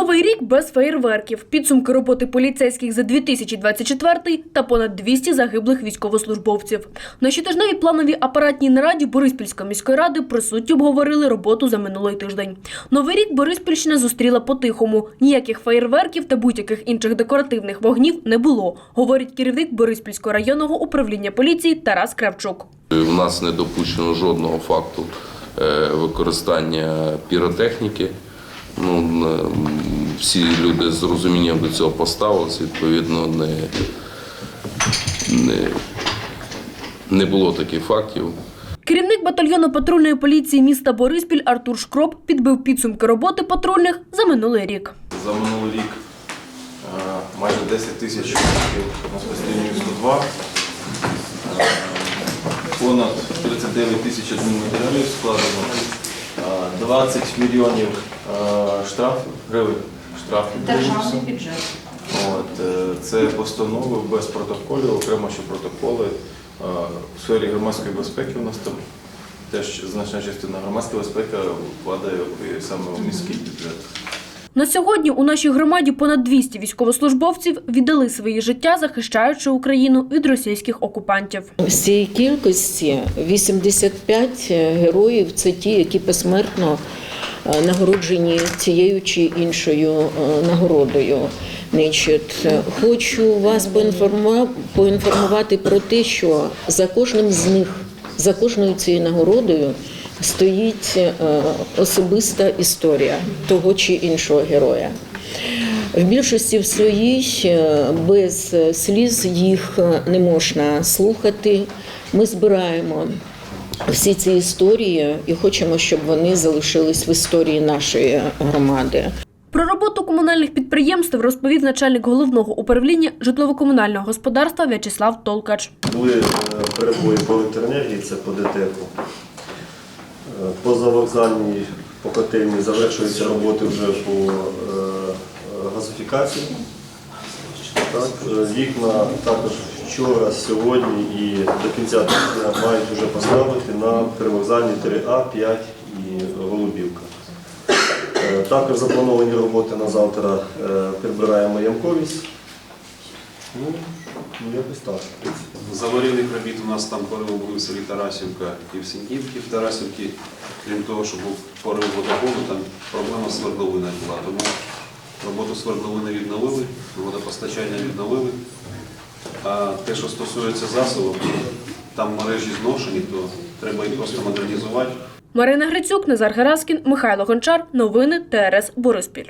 Новий рік без феєрверків, підсумки роботи поліцейських за 2024 та понад 200 загиблих військовослужбовців. На щотижневій плановій апаратній нараді Бориспільської міської ради присутні обговорили роботу за минулий тиждень. Новий рік Бориспільщина зустріла по-тихому. Ніяких феєрверків та будь-яких інших декоративних вогнів не було, говорить керівник Бориспільського районного управління поліції Тарас Кравчук. У нас не допущено жодного факту е, використання піротехніки. Ну, всі люди з розумінням до цього поставилися, відповідно, не, не, не було таких фактів. Керівник батальйону патрульної поліції міста Бориспіль Артур Шкроп підбив підсумки роботи патрульних за минулий рік. За минулий рік е, майже 10 тисяч на спостерігню 102, е, понад 39 тисяч адмінматеріалів складено, е, 20 мільйонів штрафів, гривень штрафів. Державний бюджет. От, е, це постанови без протоколів, окремо що протоколи е, в сфері громадської безпеки у нас там теж значна частина громадської безпеки вкладає саме в міський бюджет. На сьогодні у нашій громаді понад 200 військовослужбовців віддали свої життя, захищаючи Україну від російських окупантів. З цієї кількості 85 героїв це ті, які посмертно нагороджені цією чи іншою е, нагородою. Е, хочу вас поінформува- поінформувати про те, що за кожним з них, за кожною цією нагородою стоїть е, особиста історія того чи іншого героя. В більшості в своїй е, без сліз їх е, не можна слухати. Ми збираємо всі ці історії і хочемо, щоб вони залишились в історії нашої громади. Про роботу комунальних підприємств розповів начальник головного управління житлово-комунального господарства В'ячеслав Толкач. Були е, перебої по електроенергії, це по ДТЕКу. Е, По завокзальній, по котельні завершуються роботи вже по е, газифікації. Так, вікна також вчора, сьогодні і до кінця тижня мають вже поставити на привокзальні 3А, 5 і Голубівка. Е, Також заплановані роботи на завтра е, прибираємо ямковість. Ну, ну якось так. в принципі. З аварійних робіт у нас там порив був в селі Тарасівка і в Сіньківці в Тарасівці. Крім того, що був порив водогону, там проблема з свердловиною була. Тому роботу свердловини відновили, водопостачання відновили. А те, що стосується засобів, там мережі зношені, то треба їх просто модернізувати. Марина Грицюк, Назар Гераскін, Михайло Гончар. Новини ТРС Бориспіль.